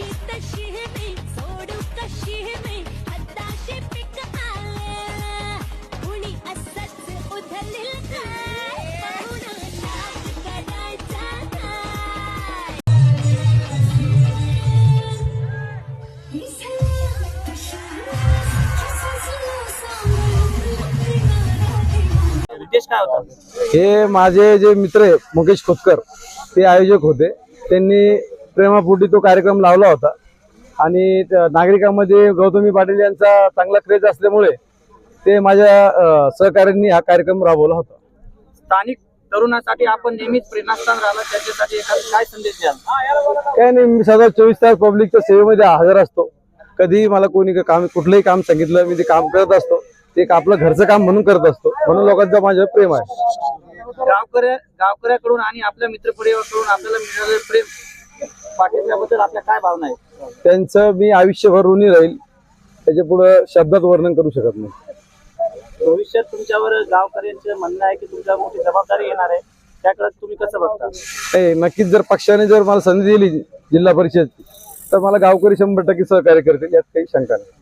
जशी तशी मी सोडू कशी मी? हद्दाशी पिक आले कुणी असच उधळील काय? पाहून नाच करायचा काय? उद्देश काय होता हे माझे जे मित्र आहे मुकेश खोतकर ते आयोजक होते. त्यांनी प्रेमापोटी तो कार्यक्रम लावला होता. आणि नागरिकांमध्ये गौतमी पाटील यांचा चांगला क्रेज असल्यामुळे ते माझ्या सहकाऱ्यांनी हा कार्यक्रम राबवला होता. स्थानिक तरुणासाठी आपण नेहमीच प्रेरणास्थान राहिलं त्याच्यासाठी एखादा काय संदेश द्याल? काय नाही मी सदा चोवीस तास पब्लिकच्या सेवेमध्ये हजर असतो. कधीही मला कोणी काम कुठलंही काम सांगितलं मी ते काम करत असतो. ते एक आपलं घरचं काम म्हणून करत असतो. म्हणून लोकांचं माझ्यावर प्रेम आहे. गावकऱ्या गावकऱ्याकडून आणि आपल्या मित्रपरिवाराकडून आपल्याला मिळालेलं प्रेम पाठिंब्याबद्दल आपल्या काय भावना आहे त्यांचं मी आयुष्यभर ऋणी राहील त्याच्या पुढं शब्दात वर्णन करू शकत नाही. भविष्यात तुमच्यावर गावकऱ्यांचं म्हणणं आहे की तुमच्यावर मोठी जबाबदारी येणार आहे त्याकडे तुम्ही कसं बघता? नक्कीच जर पक्षाने जर मला संधी दिली जिल्हा परिषद तर मला गावकरी शंभर टक्के सहकार्य करतील यात काही शंका नाही.